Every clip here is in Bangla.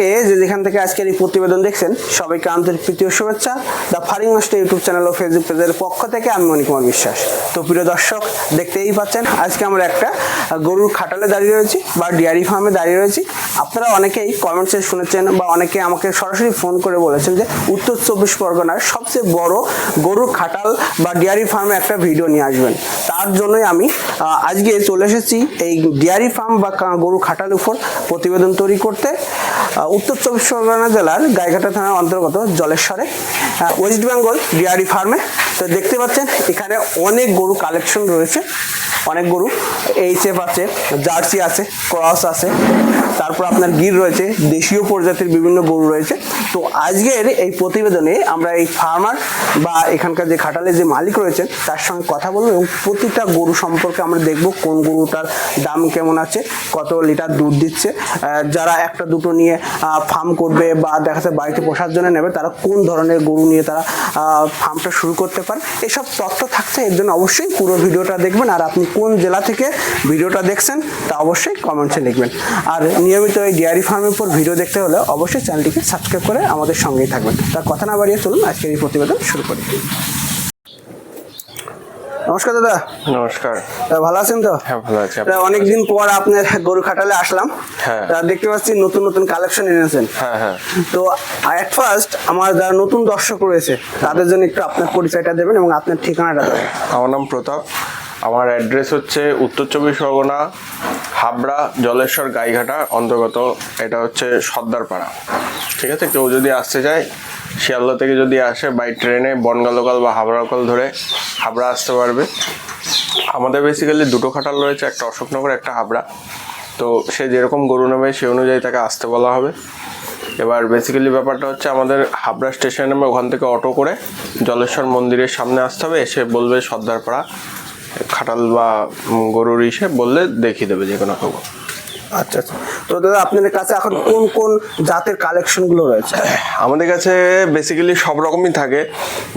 থেকে যে যেখান থেকে আজকের এই প্রতিবেদন দেখছেন, সবাইকে আন্তরিক প্রীতীয় শুভেচ্ছা। The faring master YouTube channel O Facebook পেজের পক্ষ থেকে আমি মণিকুমার বিশ্বাস। তো প্রিয় দর্শক, দেখতেই পাচ্ছেন, আজকে আমরা একটা গরুর খাটালে দাঁড়িয়ে রয়েছি বা ডেয়ারি ফার্মে দাঁড়িয়ে রয়েছি। আপনারা অনেকেই কমেন্টসে শুনেছেন বা অনেকে আমাকে সরাসরি ফোন করে বলেছেন যে উত্তর চব্বিশ পরগনার সবচেয়ে বড় গরুর খাটাল বা ডেয়ারি ফার্মে একটা ভিডিও নিয়ে আসবেন। তার জন্যই আমি আজকে চলে এসেছি এই ডেয়ারি ফার্ম বা গরু খাটালের উপর প্রতিবেদন তৈরি করতে। উত্তর চব্বিশ পরগনা জেলার গাইঘাটা থানার অন্তর্গত জলেশ্বরে ওয়েস্ট বেঙ্গল ডিয়ারি ফার্মে তো দেখতে পাচ্ছেন, এখানে অনেক গরু কালেকশন রয়েছে। অনেক গরু এইচএফ আছে জার্সি আছে ক্রস আছে। তারপর আপনার গির রয়েছে, দেশীয় প্রজাতির বিভিন্ন গরু রয়েছে। তো আজকের এই প্রতিবেদনে আমরা এই ফার্মার বা এখানকার যে খাটালে যে মালিক রয়েছেন, তার সঙ্গে কথা বলব এবং প্রতিটা গরু সম্পর্কে আমরা দেখব কোন গরুটার দাম কেমন আছে, কত লিটার দুধ দিচ্ছে যারা একটা দুটো নিয়ে ফার্ম করবে বা দেখা যাচ্ছে বাড়িতে পোষার জন্য নেবে, তারা কোন ধরনের গরু নিয়ে তারা ফার্মটা শুরু করতে পারে। এসব তথ্য থাকছে, এর জন্য অবশ্যই পুরো ভিডিওটা দেখবেন, আর আপনি কোন জেলা থেকে ভিডিওটা দেখছেন তা অবশ্যই কমেন্টসে লিখবেন। আর নিয়মিত এই ডেয়ারি ফার্মের উপর ভিডিও দেখতে হলে অবশ্যই চ্যানেলটিকে সাবস্ক্রাইব করে আমাদের সঙ্গেই থাকবেন। তার কথা না বাড়িয়ে চলুন আজকের এই প্রতিবেদন শুরু করি। নমস্কার দাদা। নমস্কার। ভালো আছেন তো? হ্যাঁ ভালো আছি। অনেকদিন পর আপনার গরু খাটালে আসলাম। হ্যাঁ। দেখতে পাচ্ছি নতুন নতুন কালেকশন এনেছেন। হ্যাঁ হ্যাঁ। তো অ্যাট ফার্স্ট আমার যারা নতুন দর্শক রয়েছে তাদের জন্য একটু আপনার পরিচয়টা দেবেন এবং আপনার ঠিকানাটা দেবেন। আমার নাম প্রতাপ। আমার অ্যাড্রেস হচ্ছে উত্তর চব্বিশ পরগনা হাবড়া, জলেশ্বর, গাইঘাটা, অন্তর্গত এটা হচ্ছে সর্দারপাড়া। ঠিক আছে? কেউ যদি আসতে চায়, শিয়ালদা থেকে যদি আসে বাই ট্রেনে বনগা লোকাল বা হাবড়া লোকাল ধরে হাবড়া আসতে পারবে। আমাদের বেসিক্যালি দুটো খাটাল রয়েছে, একটা অশোকনগর, একটা হাবড়া। তো সে যেরকম গরু নেবে, সে অনুযায়ী তাকে আসতে বলা হবে। এবার বেসিক্যালি ব্যাপারটা হচ্ছে, আমাদের হাবড়া স্টেশনে ওখান থেকে অটো করে জলেশ্বর মন্দিরের সামনে আসতে হবে। এসে বলবে সর্দারপাড়া। খাটাল বা গরুর ইসে বললে দেখিয়ে দেবে যে কোনো কেউ আচ্ছা আচ্ছা। তো দাদা আপনাদের কাছে এখন কোন কোন জাতের কালেকশনগুলো রয়েছে? আমাদের কাছে বেসিক্যালি সব রকমই থাকে।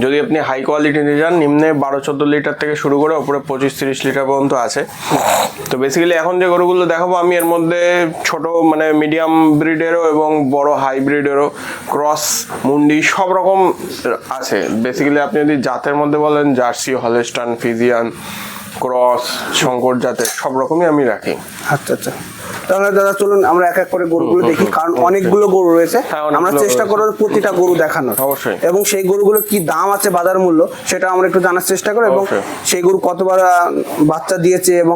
যদি আপনি হাই কোয়ালিটি নিয়ে যান নিম্নে বারো চোদ্দ লিটার থেকে শুরু করে ওপরে পঁচিশ তিরিশ লিটার পর্যন্ত আছে। তো বেসিক্যালি এখন যে গরুগুলো দেখাবো আমি এর মধ্যে ছোট মানে মিডিয়াম ব্রিডেরও এবং বড় হাইব্রিডেরও ক্রস মুন্ডি সব রকম আছে। বেসিক্যালি আপনি যদি জাতের মধ্যে বলেন জার্সি হলেস্টান ফিজিয়ান ক্রস শঙ্কর জাতের সব রকমই আমি রাখি। আচ্ছা আচ্ছা। তাহলে দাদা চলুন আমরা এক এক করে গরুগুলো দেখি কারণ অনেকগুলো গরু রয়েছে। হ্যাঁ, আমরা চেষ্টা। করব প্রতিটা গরু দেখানোর। এবং সেই গরুগুলো কি দাম আছে বাজার মূল্য সেটা আমরা একটু জানার চেষ্টা করি এবং সেই গরু কতবার বাচ্চা দিয়েছে এবং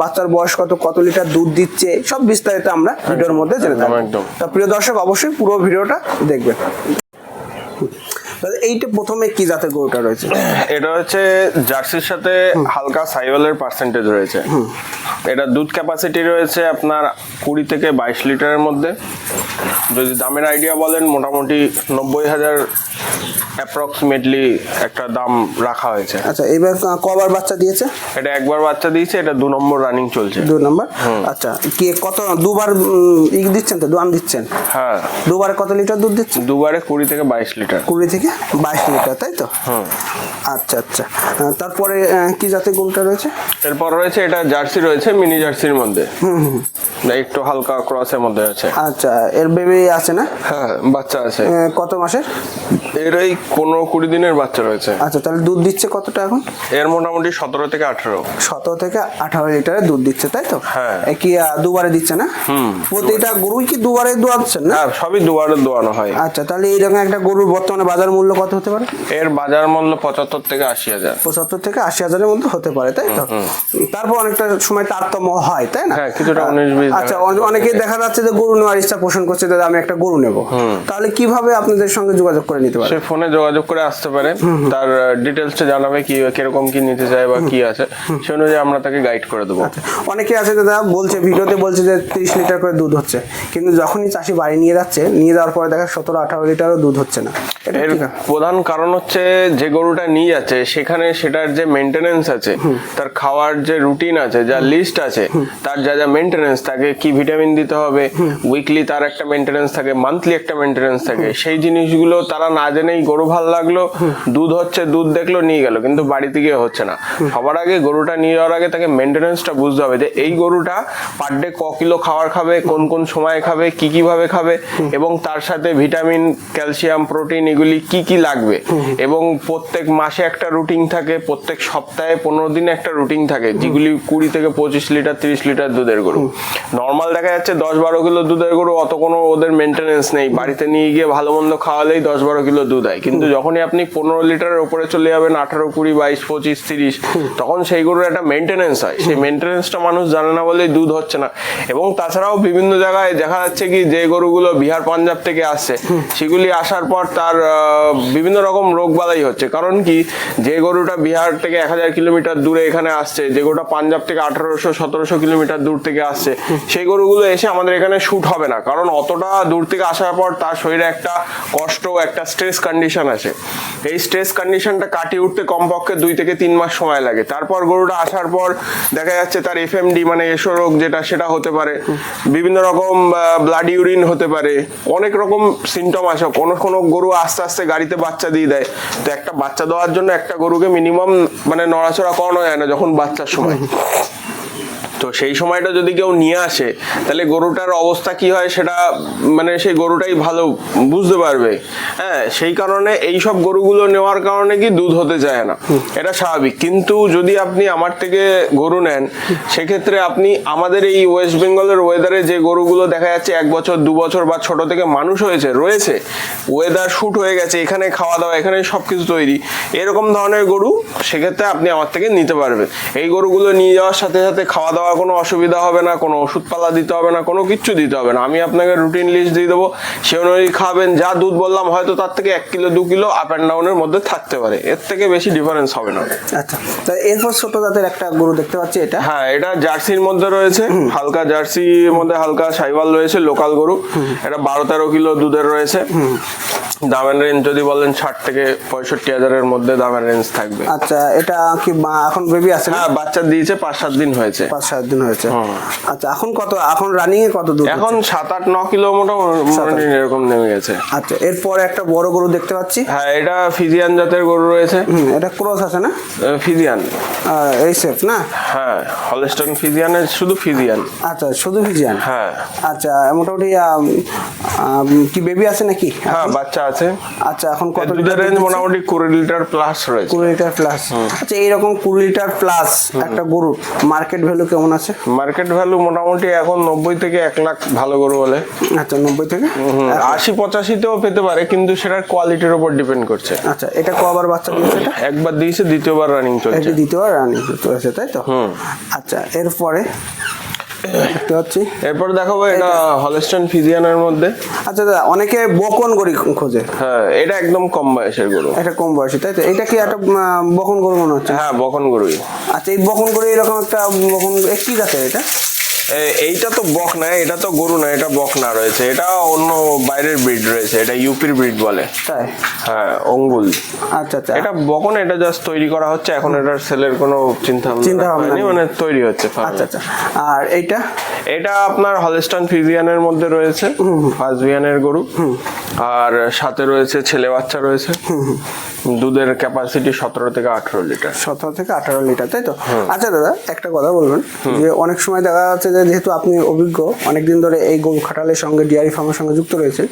বাচ্চার বয়স কত কত লিটার দুধ দিচ্ছে সব বিস্তারিত আমরা ভিডিওর মধ্যে জেনে থাকব। তা প্রিয় দর্শক অবশ্যই পুরো ভিডিওটা দেখবেন। এইটা প্রথমে কি জাতের গরুটা রয়েছে? এটা হচ্ছে জার্সির সাথে হালকা সাইওয়ালের পার্সেন্টেজ রয়েছে। এটা দুধ ক্যাপাসিটি রয়েছে আপনার কুড়ি থেকে বাইশ লিটারের মধ্যে। যদি দামের আইডিয়া বলেন, মোটামুটি নব্বই হাজার অ্যাপ্রক্সিমেটলি একটা দাম রাখা হয়েছে। আচ্ছা এবার কবার বাচ্চা দিয়েছে? এটা একবার বাচ্চা দিয়েছে এটা দু নম্বর রানিং চলছে। দু নম্বর? আচ্ছা কি কত দুবার উম, ই দিচ্ছেন তো দোয়ান দিচ্ছেন? হ্যাঁ। দুবারে কত লিটার দুধ দিচ্ছেন? দুবারে কুড়ি থেকে বাইশ লিটার কুড়ি থেকে বাইশ লিটার তাই তো? হুম। আচ্ছা আচ্ছা। তারপরে কি জাতের গরুটা রয়েছে? এরপর রয়েছে এটা জার্সি রয়েছে মিনি জার্সির মধ্যে। হুম হুম একটু হালকা ক্রসের মধ্যে আছে। আচ্ছা এর বেবি আছে না? হ্যাঁ বাচ্চা আছে। কত মাসের? এর এই পনেরো কুড়ি দিনের বাচ্চা রয়েছে। আচ্ছা তাহলে দুধ দিচ্ছে কতটা এখন? এর মোটামুটি সতেরো থেকে আঠেরো। সতেরো থেকে আঠারো লিটারের দুধ দিচ্ছে তাই তো? হ্যাঁ। কি দুবারে দিচ্ছে না? হুম। প্রতিটা গরুই কি দুবারে দোয়াচ্ছেন না? হ্যাঁ সবই দুবারে দোয়ানো হয়। আচ্ছা তাহলে এইরকম একটা গরুর বর্তমানে বাজার মূল্য কত হতে পারে? এর বাজার মূল্য পঁচাত্তর থেকে আশি হাজার। পঁচাত্তর থেকে আশি হাজারের মধ্যে হতে পারে তাই তো? তারপর অনেকটা সময় তারতম্য হয় তাই না? হ্যাঁ, কিছুটা 19-20 দেখা আচ্ছা অনে- অনেকেই দেখা যাচ্ছে যে গরু নেওয়ার ইচ্ছা পোষণ করছে দাদা আমি একটা গরু নেব। তাহলে কীভাবে আপনাদের সঙ্গে যোগাযোগ করে নিতে পারে? ফোনে যোগাযোগ করে আসতে পারে। তার ডিটেলসটা জানাবে কি কীরকম কি নিতে চায় বা কি আছে। সে অনুযায়ী আমরা তাকে গাইড করে দেবো। অনেকে আছে দাদা বলছে ভিডিওতে বলছে যে তিরিশ লিটার করে দুধ হচ্ছে। কিন্তু যখনই চাষি বাড়ি নিয়ে যাচ্ছে নিয়ে যাওয়ার পরে দেখা সতেরো আঠারো লিটারও দুধ হচ্ছে না। এটা এর প্রধান কারণ হচ্ছে যে গরুটা নিয়ে যাচ্ছে সেখানে সেটার যে মেনটেনেন্স আছে তার খাওয়ার যে রুটিন আছে যা লিস্ট আছে তার যা যা মেনটেনেন্স তাকে কি ভিটামিন দিতে হবে উইকলি তার একটা মেনটেনেন্স থাকে মান্থলি একটা মেনটেনেন্স থাকে সেই জিনিসগুলো তারা না কাজে নেই গরু ভালো লাগল, দুধ হচ্ছে, দুধ দেখল, নিয়ে গেল। কিন্তু বাড়িতে গিয়ে হচ্ছে না। সবার আগে গরুটা নিয়ে যাওয়ার আগে তাকে মেনটেনেন্সটা বুঝতে হবে যে এই গরুটা পার ডে ক কিলো খাওয়ার খাবে, কোন কোন সময় খাবে, কি কি ভাবে খাবে, এবং তার সাথে ভিটামিন, ক্যালসিয়াম, প্রোটিন এগুলি কি কি লাগবে। এবং প্রত্যেক মাসে একটা রুটিন থাকে, প্রত্যেক সপ্তাহে পনেরো দিনে একটা রুটিন থাকে, যেগুলি কুড়ি থেকে পঁচিশ লিটার, তিরিশ লিটার দুধের গরু। নর্মাল দেখা যাচ্ছে দশ বারো কিলো দুধের গরু, অত কোনো ওদের মেনটেনেন্স নেই। বাড়িতে নিয়ে গিয়ে ভালো মন্দ খাওয়ালেই দশ বারো কিলো দুধ হয় কিন্তু যখনই আপনি পনেরো লিটারের উপরে চলে যাবেন, আঠারো, কুড়ি, বাইশ, পঁচিশ, তিরিশ, তখন সেই গরুর একটা মেনটেনেন্স হয়। সেই মেনটেনেন্সটা মানুষ জানে না বলেই দুধ হচ্ছে না। এবং তাছাড়াও বিভিন্ন জায়গায় দেখা যাচ্ছে কি, যে গরুগুলো বিহার, পাঞ্জাব থেকে আসছে, সেগুলি আসার পর তার বিভিন্ন রকম রোগ বালাই হচ্ছে। কারণ কি, যে গরুটা বিহার থেকে এক হাজার কিলোমিটার দূরে এখানে আসছে, যে গরুটা পাঞ্জাব থেকে আঠারোশো, সতেরোশো কিলোমিটার দূর থেকে আসছে, সেই গরুগুলো এসে আমাদের এখানে শুট হবে না। কারণ অতটা দূর থেকে আসার পর তার শরীরে একটা কষ্ট, একটা স্ট্রেস কন্ডিশন আছে। এই স্ট্রেস কন্ডিশনটা কাটিয়ে উঠতে কমপক্ষে দুই থেকে তিন মাস সময় লাগে। তারপর গরুটা আসার পর দেখা যাচ্ছে তার এফএমডি মানে এসো রোগ যেটা, সেটা হতে পারে। বিভিন্ন রকম ব্লাড ইউরিন হতে পারে। অনেক রকম সিমটম আসে কোনো কোনো গরু আস্তে আস্তে গাড়িতে বাচ্চা দিয়ে দেয়। তো একটা বাচ্চা দেওয়ার জন্য একটা গরুকে মিনিমাম মানে নড়াচড়া করানো যায় না যখন বাচ্চার সময়। তো সেই সময়টা যদি কেউ নিয়ে আসে, তাহলে গরুটার অবস্থা কি হয় সেটা মানে সেই গরুটাই ভালো বুঝতে পারবে। হ্যাঁ সেই কারণে এই সব গরুগুলো নেওয়ার কারণে কি দুধ হতে চায় না। এটা স্বাভাবিক। কিন্তু যদি আপনি আমার থেকে গরু নেন, সেক্ষেত্রে আপনি আমাদের এই ওয়েস্ট বেঙ্গলের ওয়েদারে যে গরুগুলো দেখা যাচ্ছে এক বছর, দু বছর বা ছোট থেকে মানুষ হয়েছে, রয়েছে ওয়েদার শুট হয়ে গেছে, এখানে খাওয়া দাওয়া, এখানে সবকিছু তৈরি, এরকম ধরনের গরু সেক্ষেত্রে আপনি আমার থেকে নিতে পারবেন। এই গরুগুলো নিয়ে যাওয়ার সাথে সাথে খাওয়া দাওয়া কোনো অসুবিধা হবে না কোনো ওষুধপালা দিতে হবে না কোনো কিচ্ছু দিতে হবে না। আমি আপনাকে রুটিন লিস্ট দিয়ে দেবো। সে অনুযায়ী খাবেন যা দুধ বললাম হয়তো তার থেকে এক কিলো দু কিলো আপ অ্যান্ড ডাউনের মধ্যে থাকতে পারে। এর থেকে বেশি ডিফারেন্স হবে না। আচ্ছা এরপর ছোট জাতের একটা গরু দেখতে পাচ্ছি এটা। হ্যাঁ এটা জার্সির মধ্যে রয়েছে হালকা জার্সির মধ্যে হালকা সাইওয়াল রয়েছে লোকাল গরু। এটা বারো তেরো কিলো দুধের রয়েছে। দামের রেঞ্জ যদি বলেন ষাট থেকে পঁয়ষট্টি হাজারের মধ্যে দামের রেঞ্জ থাকবে। আচ্ছা এটা কি বা- এখন বেবি আছে হ্যাঁ বাচ্চা দিয়েছে পাঁচ সাত দিন হয়েছে। পাঁচ সাত দিন হয়েছে। আচ্ছা এখন কত এখন রানিং এ কত দুধ এখন সাত আট ন কিলো মোটামুটি এরকম নেমে গেছে। আচ্ছা এরপরে একটা বড় গরু দেখতে পাচ্ছি। হ্যাঁ এটা ফিজিয়ান জাতের গরু রয়েছে। এটা ক্রস আছে না? ফিজিয়ান এই সেফ না? হ্যাঁ হলস্টন ফিজিয়ানের শুধু ফিজিয়ান আচ্ছা শুধু ভিজিয়ান হ্যাঁ। আচ্ছা মোটামুটি কি বেবি আছে নাকি? হ্যাঁ বাচ্চা আছে। আচ্ছা এখন কত লিটার রেঞ্জ মোটামুটি কুড়ি লিটার প্লাস রয়েছে। কুড়ি লিটার প্লাস আচ্ছা এইরকম কুড়ি লিটার প্লাস একটা গরু মার্কেট ভ্যালু কেমন আছে? মার্কেট ভ্যালু মোটামুটি এখন নব্বই থেকে এক লাখ ভালো গরু বলে। আচ্ছা নব্বই থেকে? আশি পঁচাশিতেও পেতে পারে কিন্তু সেটার কোয়ালিটির উপর ডিপেন্ড করছে। আচ্ছা এটা কবার বাচ্চা দিয়েছে এটা? একবার দিয়েছে দ্বিতীয়বার রানিং চলছে। এটি দ্বিতীয়বার রানিং চলছে তাই তো? আচ্ছা এরপরে দেখতে পাচ্ছি। এরপর দেখাবো এটা হলস্টন ফিজিয়ানের মধ্যে। আচ্ছা দাদা অনেকে বকন গরু খোঁজে। হ্যাঁ এটা একদম কম বয়সের গরু। এটা কম বয়সী তাই তো? এটা কি একটা বকন গরু মনে হচ্ছে? হ্যাঁ বকন গরুই। আচ্ছা এই বকন গরু এরকম একটা বকন কি জাতের এটা? এইটা তো বক না এটা তো গরু না এটা বক না রয়েছে। এটা অন্য বাইরের ব্রিড রয়েছে এটা ইউপির ব্রিড বলে। তাই? হ্যাঁ অঙ্গুল। আচ্ছা আচ্ছা। এটা বকন এটা জাস্ট তৈরি করা হচ্ছে এখন এটার সেলের কোনো চিন্তা চিন্তা ভাবনা হয়নি, মানে তৈরি হচ্ছে আচ্ছা আচ্ছা। আর এইটা? এটা আপনার হলস্টন ফিজিয়ানের মধ্যে রয়েছে ফাজবিয়ানের গরু। আর সাথে রয়েছে ছেলে বাচ্চা রয়েছে। দুধের ক্যাপাসিটি সতেরো থেকে আঠারো লিটার। সতেরো থেকে আঠারো লিটার তাই তো? আচ্ছা দাদা একটা কথা বলবেন যে অনেক সময় দেখা যাচ্ছে যে যেহেতু আপনি অভিজ্ঞ অনেকদিন ধরে এই গরু খাটালের সঙ্গে ডিয়ারি ফার্মের সঙ্গে যুক্ত রয়েছেন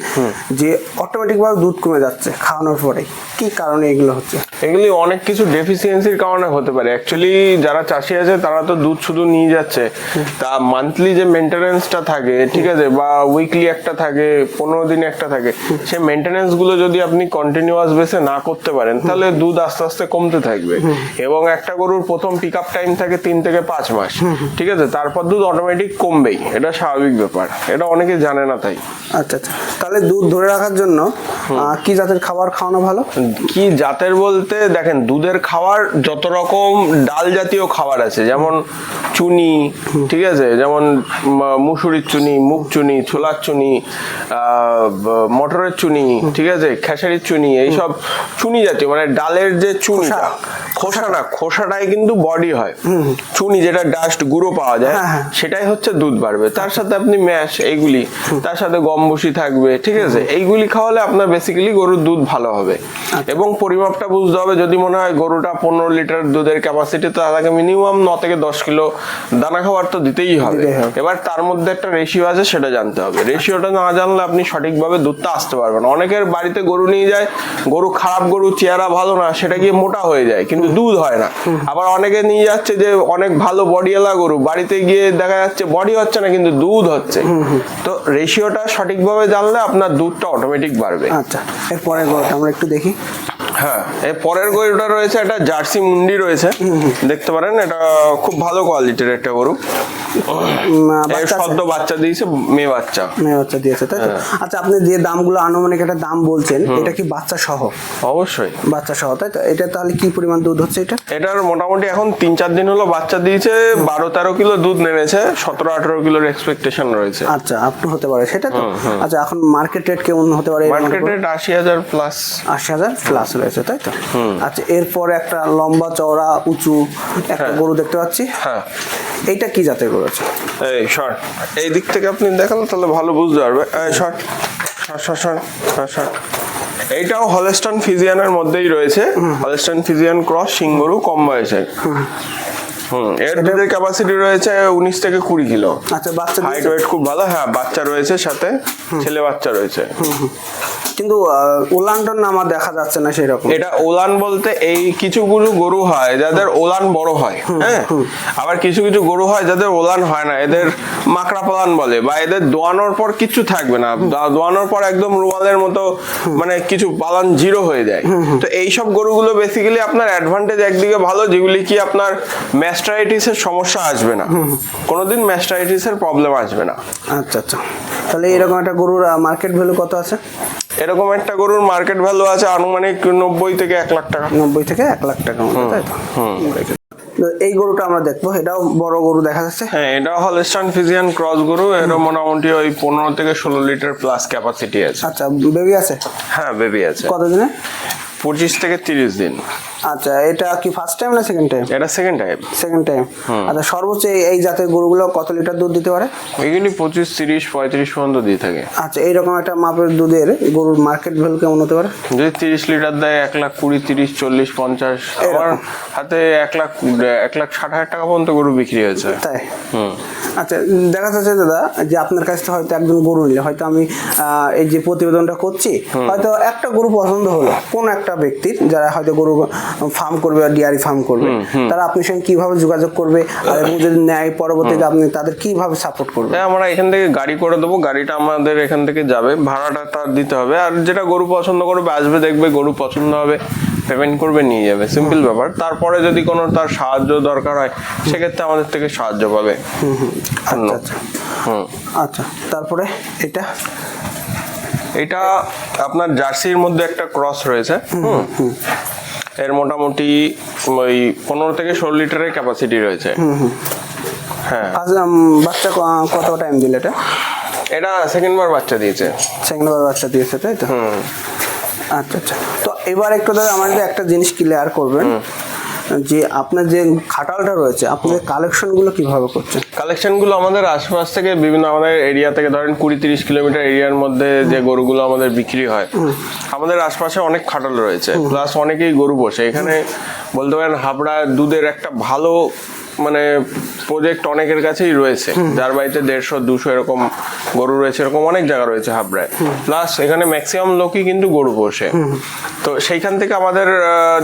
যে অটোমেটিকভাবে দুধ কমে যাচ্ছে খাওয়ানোর পরে। কি কারণে এগুলো হচ্ছে? এগুলি অনেক কিছু ডেফিসিয়েন্সির কারণে হতে পারে। অ্যাকচুয়ালি যারা চাষি আছে তারা তো দুধ শুধু নিয়ে যাচ্ছে। তা মান্থলি যে মেনটেনেন্সটা থাকে ঠিক আছে বা উইকলি একটা থাকে পনেরো দিনে একটা থাকে সেই মেনটেনেন্সগুলো যদি আপনি কন্টিনিউয়াস বেসে না করতে পারেন তাহলে দুধ আস্তে আস্তে কমতে থাকবে। এবং একটা গরুর প্রথম পিক আপ টাইম থাকে তিন থেকে পাঁচ মাস। ঠিক আছে তারপর দুধ অটোমেটিক কমবেই। এটা স্বাভাবিক ব্যাপার। এটা অনেকে জানে না তাই। আচ্ছা আচ্ছা। তাহলে দুধ ধরে রাখার জন্য কি জাতের খাবার খাওয়ানো ভালো? কি জাতের বলতে দেখেন দুধের খাবার যত রকম ডাল জাতীয় খাবার আছে যেমন চুনি ঠিক আছে? যেমন মুসুরির চুনি মুগ চুনি ছোলার চুনি মটরের চুনি ঠিক আছে? খেসারির চুনি এইসব চুনি জাতীয় মানে ডালের যে চুনিটা খোসা। না খোসাটাই কিন্তু বডি হয়। চুনি যেটা ডাস্ট গুঁড়ো পাওয়া যায় হ্যাঁ, হ্যাঁ। সেটাই হচ্ছে দুধ বাড়বে। তার সাথে আপনি ম্যাশ এইগুলি তার সাথে গম ভুসি থাকবে ঠিক আছে? এইগুলি খাওয়ালে আপনার বেসিক্যালি গরুর দুধ ভালো হবে। এবং পরিমাপটা বুঝতে হবে যদি মনে হয় গরুটা পনেরো লিটার দুধের ক্যাপাসিটি তো তাকে মিনিমাম ন থেকে দশ কিলো দানা খাবার তো দিতেই হবে। এবার তার মধ্যে একটা রেশিও আছে সেটা জানতে হবে। রেশিওটা না জানলে আপনি সঠিকভাবে দুধটা আসতে পারবেন অনেকের বাড়িতে গরু নিয়ে যায় গরু খারাপ গরু চেহারা ভালো না সেটা গিয়ে মোটা হয়ে যায় কিন্তু দুধ হয় না। আবার অনেকে নিয়ে যাচ্ছে যে অনেক ভালো বডিওয়ালা গরু বাড়িতে গিয়ে দেখা যাচ্ছে বডি হচ্ছে না কিন্তু দুধ হচ্ছে। তো রেশিওটা সঠিকভাবে জানলে আপনার দুধটা অটোমেটিক বাড়বে। আচ্ছা এরপরে আমরা একটু দেখি। হ্যাঁ এই পরের গরুটা রয়েছে একটা জার্সি মুন্ডি রয়েছে। দেখতে পারেন এটা খুব ভালো কোয়ালিটির একটা গরু। সদ্য বাচ্চা দিয়েছে মেয়ে বাচ্চা। মেয়ে বাচ্চা দিয়েছে তাই হ্যাঁ। আচ্ছা আপনি যে দামগুলো আনুমানিক একটা দাম বলছেন এটা কি বাচ্চা সহ? অবশ্যই। বাচ্চা সহ তাই তো? এটা তাহলে কি পরিমাণ দুধ হচ্ছে এটা? এটার মোটামুটি এখন তিন চার দিন হলো বাচ্চা দিয়েছে বারো তেরো কিলো দুধ নেমেছে সতেরো আঠারো কিলোর এক্সপেকটেশন রয়েছে। আচ্ছা আপনি হতে পারে সেটা তো? আচ্ছা এখন মার্কেট রেট কেমন হতে পারে? মার্কেট রেট আশি হাজার প্লাস আশি হাজার প্লাস রয়েছে। তাই তো? আচ্ছা এরপর একটা লম্বা চওড়া উঁচু একটা গরু দেখতে পাচ্ছি। হ্যাঁ। এইটা কি জাতের গরু আছে? এই শর্ট। এই দিক থেকে আপনি দেখালে তাহলে ভালো বুঝতে পারবে। এই short. Short short short short এইটাও হলেস্টন ফিজিয়ানের মধ্যেই রয়েছে। হলেস্টন ফিজিয়ান ক্রস সিঙ্গরু কম বয়সের। হুম। এর দুধের ক্যাপাসিটি রয়েছে উনিশ থেকে কুড়ি কিলো। আচ্ছা বাচ্চা হাইট ওয়েট খুব ভালো হ্যাঁ বাচ্চা রয়েছে সাথে ছেলে বাচ্চা রয়েছে। কিন্তু ওলান্ডন আমার দেখা যাচ্ছে না সেই রকম এটা ওলান বলতে এই কিছুগুলো গরু হয় যাদের ওলান বড় হয় হ্যাঁ? আবার কিছু কিছু গরু হয় যাদের ওলান হয় না এদের মাকড়া পালান বলে বা এদের দোয়ানোর পর কিচ্ছু থাকবে না। দোয়ানোর পর একদম রুমালের মতো মানে কিছু পালান জিরো হয়ে যায়। তো এইসব গরুগুলো বেসিক্যালি আপনার অ্যাডভান্টেজ একদিকে ভালো যেগুলি কি আপনার ম্যাস্টারাইটিসের সমস্যা আসবে না। কোনোদিন ম্যাস্টারাইটিসের প্রবলেম আসবে না। আচ্ছা আচ্ছা। তাহলে এরকম একটা গরুর মার্কেট ভ্যালু কত আছে? এরকম একটা গরুর মার্কেট ভ্যালু আছে আনুমানিক নব্বই থেকে এক লাখ টাকা। নব্বই থেকে এক লাখ টাকা তাই তো? তো এই গরুটা আমরা দেখব এটাও বড় গরু দেখা যাচ্ছে। হ্যাঁ এটা হলস্টান ফিজিয়ান ক্রস গরু এর মোটামুটি ওই পনেরো থেকে ষোলো লিটার প্লাস ক্যাপাসিটি আছে। আচ্ছা বেবি আছে? হ্যাঁ বেবি আছে। কতদিনে পঁচিশ থেকে তিরিশ দিন। আচ্ছা এটা কি ফার্স্ট টাইম না সেকেন্ড টাইম এটা সেকেন্ড টাইম সেকেন্ড টাইম আচ্ছা সর্বোচ্চ এই- জাতের গরুগুলো কত লিটার দুধ দিতে পারে? এগুলি পঁচিশ তিরিশ পঁয়ত্রিশ পর্যন্ত দিয়ে থাকে। আচ্ছা এইরকম একটা মাপের দুধের গরুর মার্কেট ভ্যালু কেমন হতে পারে? যদি তিরিশ লিটার দেয় এক লাখ কুড়ি তিরিশ চল্লিশ পঞ্চাশ আমার হাতে এক লাখ এক লাখ ষাট হাজার টাকা পর্যন্ত গরু বিক্রি হয়েছে। তাই? হুম। আচ্ছা দেখা যাচ্ছে দাদা যে আপনার কাছ থেকে হয়তো একজন গরু নিলে হয়তো আমি এই যে প্রতিবেদনটা করছি হয়তো একটা গরু পছন্দ হলো কোন একটা ব্যক্তির যারা হয়তো গরু ফার্ম করবে বা ডিয়ারি ফার্ম করবে তারা আপনার সঙ্গে কীভাবে যোগাযোগ করবে আর এবং যদি নেয় পরবর্তীতে আপনি তাদের কীভাবে সাপোর্ট করবে তাই আমরা এখান থেকে গাড়ি করে দেবো গাড়িটা আমাদের এখান থেকে যাবে ভাড়াটা তার দিতে হবে। আর যেটা গরু পছন্দ করবে আসবে দেখবে গরু পছন্দ হবে পেমেন্ট করবে নিয়ে যাবে। সিম্পল ব্যাপার। তারপরে যদি কোনো তার সাহায্য দরকার হয় সেক্ষেত্রে আমাদের থেকে সাহায্য পাবে। আচ্ছা আচ্ছা। আচ্ছা তারপরে এটা? এটা আপনার জার্সির মধ্যে একটা ক্রস রয়েছে হুম? এর মোটামুটি ওই পনেরো থেকে ষোলো লিটারের ক্যাপাসিটি রয়েছে। হ্যাঁ। বাচ্চা কত টাইম দিলে এটা? এটা সেকেন্ড বার বাচ্চা দিয়েছে। সেকেন্ড বার বাচ্চা দিয়েছে তাই তো? হুম। আচ্ছা আচ্ছা। তো এবার একটু দাদা আমাদের একটা জিনিস ক্লিয়ার করবেন। যে আপনার যে খাটালটা রয়েছে আপনাদের কালেকশনগুলো কীভাবে করছেন? কালেকশনগুলো আমাদের আশপাশ থেকে বিভিন্ন আমাদের এরিয়া থেকে ধরেন কুড়ি তিরিশ কিলোমিটার এরিয়ার মধ্যে যে গরুগুলো আমাদের বিক্রি হয় আমাদের আশপাশে অনেক খাটাল রয়েছে প্লাস অনেকেই গরু বসে এখানে বলতে পারেন হাবড়া দুধের একটা ভালো মানে প্রজেক্ট অনেকের কাছেই রয়েছে। যার বাড়িতে দেড়শো দুশো এরকম গরু রয়েছে এরকম অনেক জায়গা রয়েছে হাবড়ায়। প্লাস এখানে ম্যাক্সিমাম লোকই কিন্তু গরু পোষে। তো সেইখান থেকে আমাদের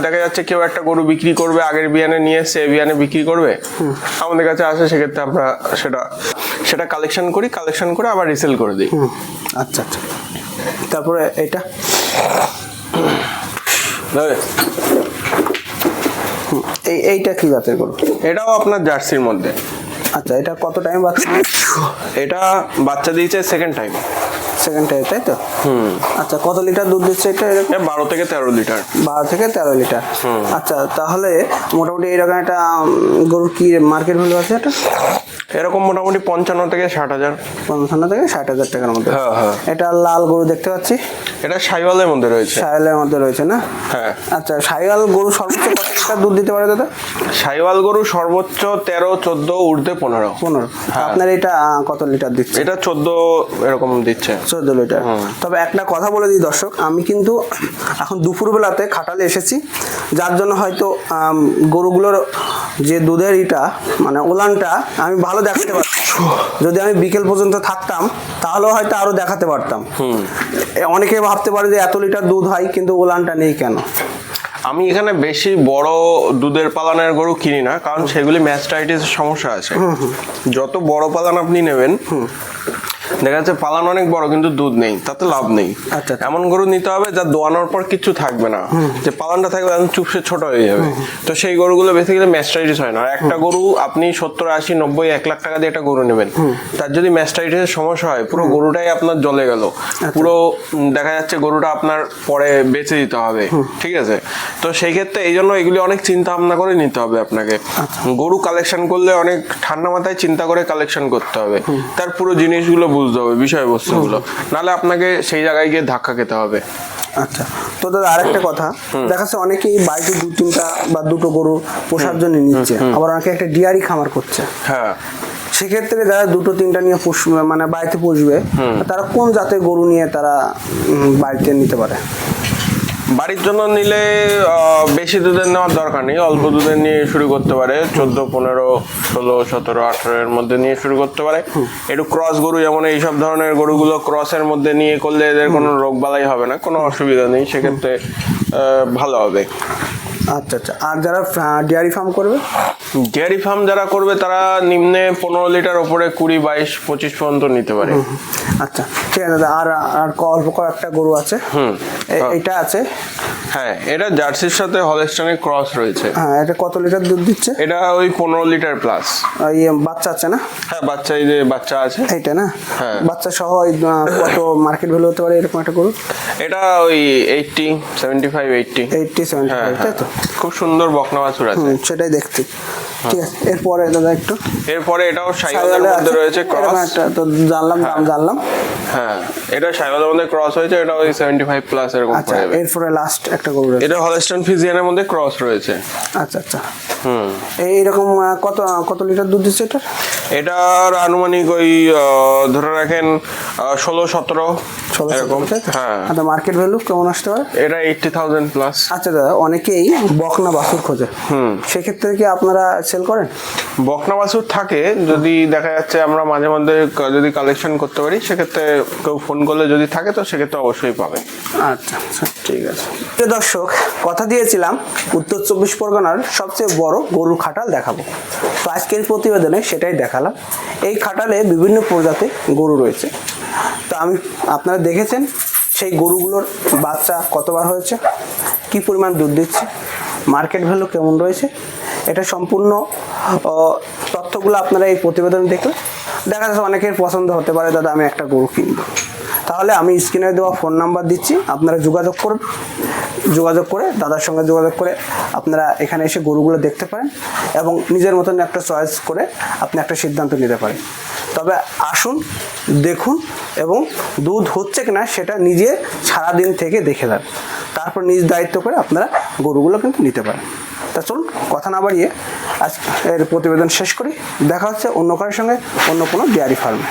দেখা যাচ্ছে কেউ একটা গরু বিক্রি করবে আগের বিয়ানে নিয়ে এসে এই বিয়ানে বিক্রি করবে। আমাদের কাছে আসে সেক্ষেত্রে আমরা সেটা সেটা কালেকশন করি কালেকশন করে আবার রিসেল করে দিই। আচ্ছা আচ্ছা। তারপরে এটা? এই এইটা কি জাতের গরু? এটাও আপনার জার্সির মধ্যে। আচ্ছা এটা কত টাইম বাচ্চা? এটা বাচ্চা দিয়েছে সেকেন্ড টাইম সেকেন্ড টাইপ তাই তো? আচ্ছা কত লিটার দুধ দিচ্ছে এটা এরকম? বারো থেকে তেরো লিটার। বারো থেকে তেরো লিটার। আচ্ছা তাহলে মোটামুটি এইরকম একটা গরুর কি মার্কেট ভ্যালু আছে এটা? এরকম মোটামুটি পঞ্চান্ন থেকে ষাট হাজার। পঞ্চান্ন থেকে ষাট হাজার টাকার মধ্যে। হ্যাঁ, হ্যাঁ। এটা লাল গরু দেখতে পাচ্ছি? এটা সাইওয়ালের মধ্যে রয়েছে। সায়ালের মধ্যে রয়েছে না? হ্যাঁ। আচ্ছা সায়াল গরু সর্বোচ্চ কত লিটার দুধ দিতে পারে দাদা? সাইওয়াল গরু সর্বোচ্চ তেরো চোদ্দ উর্ধে পনেরো। পনেরো। আপনার এটা কত লিটার দিচ্ছে? এটা চোদ্দ এরকম দিচ্ছে। চোদ্দ লিটার তবে একটা কথা বলে দিই দর্শক আমি কিন্তু এখন দুপুরবেলাতে খাটালে এসেছি। যার জন্য হয়তো গরুগুলোর যে দুধের ইটা মানে উলানটা আমি ভালো দেখাতে পারতাম। যদি আমি বিকেল পর্যন্ত থাকতাম তাহলেও হয়তো আরও দেখাতে পারতাম। অনেকে ভাবতে পারে যে এত লিটার দুধ হয় কিন্তু ওলানটা নেই কেন? আমি এখানে বেশি বড় দুধের পালানের গরু কিনি না কারণ সেগুলি ম্যাস্টাইটিস সমস্যা আছে। যত বড় পালান আপনি নেবেন দেখা যাচ্ছে পালান অনেক বড় কিন্তু দুধ নেই তাতে লাভ নেই। আচ্ছা, আচ্ছা। এমন গরু নিতে হবে যা দোয়ানোর পর কিছু থাকবে না। যে পালানটা থাকবে একদম চুপসে ছোট হয়ে যাবে। তো সেই গরুগুলো বেসিক্যালি ম্যাস্টাইটিস হয় না। আর একটা গরু আপনি সত্তর আশি নব্বই এক লাখ টাকা দিয়ে একটা গরু নেবেন। তার যদি ম্যাস্টাইটিসের সমস্যা হয় পুরো গরুটাই আপনার জলে গেল। পুরো দেখা যাচ্ছে গরুটা আপনার পরে বেঁচে দিতে হবে। ঠিক আছে? তো সেই ক্ষেত্রে এই জন্য এগুলি অনেক চিন্তা ভাবনা করে নিতে হবে আপনাকে। গরু কালেকশন করলে অনেক ঠান্ডা মাথায় চিন্তা করে কালেকশন করতে হবে। তার পুরো জিনিসগুলো বুঝতে হবে বিষয়বস্তুগুলো। নাহলে আপনাকে সেই জায়গায় গিয়ে ধাক্কা খেতে হবে। আচ্ছা তো দাদা আরেকটা কথা। দেখা যাচ্ছে অনেকেই বাড়িতে দু তিনটা বা দুটো গরু পোষার জন্য নিচ্ছে আবার অনেকে একটা ডিয়ারি খামার করছে। হ্যাঁ। সেক্ষেত্রে যারা দুটো তিনটা নিয়ে পুষবে মানে বাড়িতে পুষবে তারা কোন জাতের গরু নিয়ে তারা বাড়িতে নিতে পারে? বাড়ির জন্য নিলে বেশি দুধের নেওয়ার দরকার নেই অল্প দুধের নিয়ে শুরু করতে পারে চোদ্দ পনেরো ষোলো সতেরো আঠেরোর এর মধ্যে নিয়ে শুরু করতে পারে। একটু ক্রস গরু যেমন এইসব ধরনের গরুগুলো ক্রসের মধ্যে নিয়ে করলে এদের কোনো রোগ বালাই হবে না কোনো অসুবিধা নেই সেক্ষেত্রে ভালো হবে। আচ্ছা আচ্ছা। আর যারা ডেয়ারি ফার্ম করবে? ডেয়ারি ফার্ম যারা করবে তারা নিম্নে পনেরো লিটার ওপরে কুড়ি বাইশ পঁচিশ পর্যন্ত নিতে পারে। আচ্ছা ঠিক আছে দাদা। আর আর অল্প কয়েকটা গরু আছে? হুম। এটা আছে? হ্যাঁ এটা জার্সির সাথে হলেস্টনের ক্রস রয়েছে। হ্যাঁ এটা কত লিটার দুধ দিচ্ছে? এটা ওই পনেরো লিটার প্লাস। আর ইয়ে বাচ্চা আছে না? হ্যাঁ বাচ্চা এই যে বাচ্চা আছে। এইটা না? হ্যাঁ। বাচ্চা সহ এই, কত মার্কেট ভ্যালু হতে পারে এরকম একটা গরু? এটা ওই eighty seventy five eighty eighty seventy হ্যাঁ তাই তো? খুব সুন্দর বকনা বাছুর আছে সেটাই দেখছি ঠিক আছে এরপরে দাদা একটু। এরপরে এটাও মধ্যে রয়েছে ক্রস একটা তো জানলাম দাম জানলাম। হ্যাঁ এটা সাইওয়ালের মধ্যে ক্রস হয়েছে এটা ওই সেভেন্টি ফাইভ প্লাস এরকম আচ্ছা এরপরে লাস্ট একটা গরু এটা হলেস্টন ফিজিয়ানের মধ্যে ক্রস রয়েছে। আচ্ছা আচ্ছা। হুম। কত কত লিটার দুধ দিচ্ছে এটা? এটার আনুমানিক ওই ধরে রাখেন ষোলো সতেরো এরকম। হ্যাঁ। আচ্ছা মার্কেট ভ্যালু কেমন আসতে পারে? এটা এইটটি থাউজেন্ড প্লাস আচ্ছা দাদা অনেকেই বকনা বাছুর খোঁজে। হুম। সেক্ষেত্রে কি আপনারা সেল করেন? বকনা বাছুর থাকে যদি দেখা যাচ্ছে আমরা মাঝে মধ্যে যদি কালেকশন করতে পারি সেক্ষেত্রে কেউ ফোন করলে যদি থাকে তো সেক্ষেত্রে অবশ্যই পাবে। আচ্ছা আচ্ছা ঠিক আছে। দর্শক কথা দিয়েছিলাম উত্তর চব্বিশ পরগনার সবচেয়ে বড় গরুর খাটাল দেখাবো। তো আজকের প্রতিবেদনে সেটাই দেখালাম। এই খাটালে বিভিন্ন প্রজাতির গরু রয়েছে। তো আমি আপনারা দেখেছেন সেই গরুগুলোর বাচ্চা কতবার হয়েছে? কি পরিমাণ দুধ দিচ্ছে? মার্কেট ভ্যালু কেমন রয়েছে? এটা সম্পূর্ণ তথ্যগুলো আপনারা এই প্রতিবেদনে দেখলে দেখা যাচ্ছে অনেকের পছন্দ হতে পারে, দাদা, আমি একটা গরু কিনবো। তাহলে আমি স্ক্রিনে দেওয়া ফোন নাম্বার দিচ্ছি, আপনারা যোগাযোগ করুন। যোগাযোগ করে, দাদার সঙ্গে যোগাযোগ করে আপনারা এখানে এসে গরুগুলো দেখতে পারেন এবং নিজের মতন একটা চয়েস করে আপনি একটা সিদ্ধান্ত নিতে পারেন। তবে আসুন, দেখুন এবং দুধ হচ্ছে কিনা সেটা নিজে সারাদিন থেকে দেখে যান। তারপর নিজ দায়িত্ব করে আপনারা গরুগুলো কিন্তু নিতে পারেন। তা চলুন, কথা না বাড়িয়ে আজ এর প্রতিবেদন শেষ করি। দেখা হচ্ছে অন্য কারোর সঙ্গে অন্য কোনো ডেয়ারি ফার্মে।